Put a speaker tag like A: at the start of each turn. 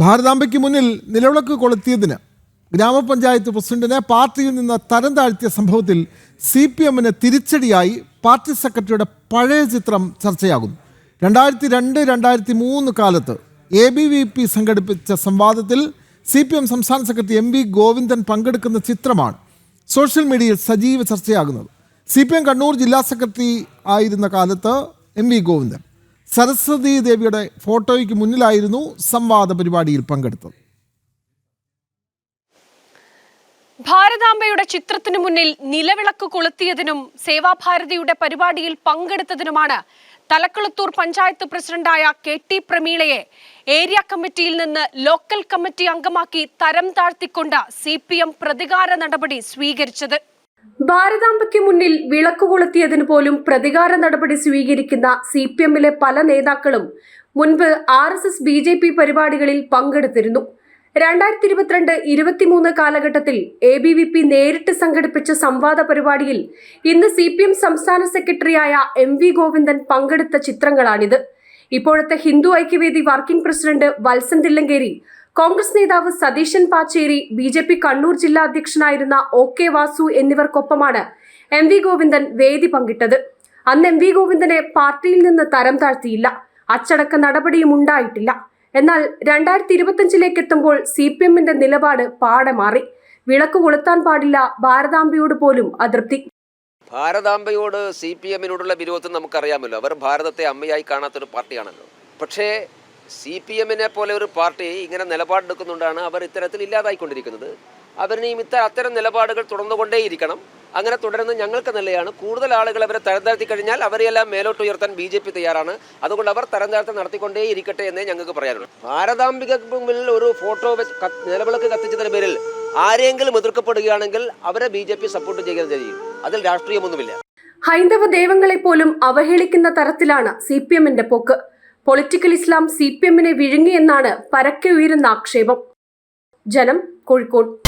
A: ഭാരതാംബയ്ക്ക് മുന്നിൽ നിലവിളക്ക് കൊളുത്തിയതിന് ഗ്രാമപഞ്ചായത്ത് പ്രസിഡന്റിനെ പാർട്ടിയിൽ നിന്ന് തരം താഴ്ത്തിയ സംഭവത്തിൽ സി പി എമ്മിന് തിരിച്ചടിയായി പാർട്ടി സെക്രട്ടറിയുടെ പഴയ ചിത്രം ചർച്ചയാകുന്നു. രണ്ടായിരത്തി രണ്ട് രണ്ടായിരത്തി മൂന്ന് കാലത്ത് എ ബി വി പി സംഘടിപ്പിച്ച സംവാദത്തിൽ സി പി എം സംസ്ഥാന സെക്രട്ടറി എം വി ഗോവിന്ദൻ പങ്കെടുക്കുന്ന ചിത്രമാണ് സോഷ്യൽ മീഡിയയിൽ സജീവ ചർച്ചയാകുന്നത്. സി പി എം കണ്ണൂർ ജില്ലാ സെക്രട്ടറി ആയിരുന്ന കാലത്ത് എം വി ഗോവിന്ദൻ. സരസ്വതി ദേവിയുടെ ഫോട്ടോയ്ക്ക് മുന്നിലായിരുന്നു സംവാദ പരിപാടിയിൽ പങ്കെടുത്തത്.
B: ഭാരതാംബയുടെ ചിത്രത്തിന് മുന്നിൽ നിലവിളക്ക് കൊളുത്തിയതിനും സേവാഭാരതിയുടെ പരിപാടിയിൽ പങ്കെടുത്തതിനുമാണ് തലക്കുളത്തൂർ പഞ്ചായത്ത് പ്രസിഡന്റായ കെ ടി പ്രമീളയെ ഏരിയ കമ്മിറ്റിയിൽ നിന്ന് ലോക്കൽ കമ്മിറ്റി അംഗമാക്കി തരം താഴ്ത്തിക്കൊണ്ട് സി പ്രതികാര നടപടി സ്വീകരിച്ചത്. ഭാരതാംബയ്ക്ക് മുന്നിൽ വിളക്ക് കൊളുത്തിയതിനു പോലും പ്രതികാര നടപടി സ്വീകരിക്കുന്ന സി പി എമ്മിലെ പല നേതാക്കളും മുൻപ് R S S B J P പരിപാടികളിൽ പങ്കെടുത്തിരുന്നു. രണ്ടായിരത്തി ഇരുപത്തിരണ്ട് ഇരുപത്തിമൂന്ന് കാലഘട്ടത്തിൽ എ ബി വി പി നേരിട്ട് സംഘടിപ്പിച്ച സംവാദ പരിപാടിയിൽ ഇന്ന് സി പി എം സംസ്ഥാന സെക്രട്ടറിയായ എം വി ഗോവിന്ദൻ പങ്കെടുത്ത ചിത്രങ്ങളാണിത്. ഇപ്പോഴത്തെ Hindu Aikyavedi working president Valsan Thillankeri Congress നേതാവ് Satheesan Pacheri B J P Kannur ജില്ലാ അധ്യക്ഷനായിരുന്ന ഒ കെ വാസു എന്നിവർക്കൊപ്പമാണ് എം വി ഗോവിന്ദൻ വേദി പങ്കിട്ടത്. അന്ന് എം വി ഗോവിന്ദനെ പാർട്ടിയിൽ നിന്ന് തരം താഴ്ത്തിയില്ല. അച്ചടക്ക നടപടിയും ഉണ്ടായിട്ടില്ല. എന്നാൽ രണ്ടായിരത്തി ഇരുപത്തിയഞ്ചിലേക്ക് എത്തുമ്പോൾ സി പി എമ്മിന്റെ നിലപാട് പാടെ മാറി. വിളക്ക് കൊളുത്താൻ പാടില്ല ഭാരതാംബയോട് പോലും അതൃപ്തി.
C: ഭാരതാംബയോട് സി പി എമ്മിനോടുള്ള വിരോധം നമുക്കറിയാമല്ലോ. അവർ ഭാരതത്തെ അമ്മയായി കാണാത്തൊരു പാർട്ടിയാണല്ലോ. പക്ഷേ സി പി എമ്മിനെ പോലെ ഒരു പാർട്ടി ഇങ്ങനെ നിലപാടെടുക്കുന്നുണ്ടാണ് അവർ ഇത്തരത്തിൽ ഇല്ലാതായിക്കൊണ്ടിരിക്കുന്നത്. അവരിനെയും ഇത്ത അത്തരം നിലപാടുകൾ തുടർന്നുകൊണ്ടേയിരിക്കണം. അങ്ങനെ തുടരുന്നത് ഞങ്ങൾക്ക് നല്ലതാണ് കൂടുതൽ ആളുകൾ അവരെ തരംതാഴ്ത്തി കഴിഞ്ഞാൽ അവരെയെല്ലാം മേലോട്ട് ഉയർത്താൻ ബി ജെ പി തയ്യാറാണ്. അതുകൊണ്ട് അവർ തരം താഴ്ത്ത നടത്തിക്കൊണ്ടേ ഇരിക്കട്ടെ എന്നേ ഞങ്ങൾക്ക് പറയാനുള്ളൂ. ഭാരതാംബികക്ക് മുമ്പിൽ ഒരു ഫോട്ടോ നിലവിളക്ക് കത്തിച്ചതിന് പേരിൽ ആരെങ്കിലും എതിർക്കപ്പെടുകയാണെങ്കിൽ അവരെ ബി ജെ പി സപ്പോർട്ട് ചെയ്യുന്നത് ചെയ്യും. അതിൽ രാഷ്ട്രീയമൊന്നുമില്ല.
B: ഹൈന്ദവ ദൈവങ്ങളെപ്പോലും അവഹേളിക്കുന്ന തരത്തിലാണ് സി പി എമ്മിന്റെ പോക്ക്. പൊളിറ്റിക്കൽ ഇസ്ലാം സി പി എമ്മിനെ വിഴുങ്ങിയെന്നാണ് പരക്കെ ഉയരുന്ന ആക്ഷേപം. ജനം കോഴിക്കോട്.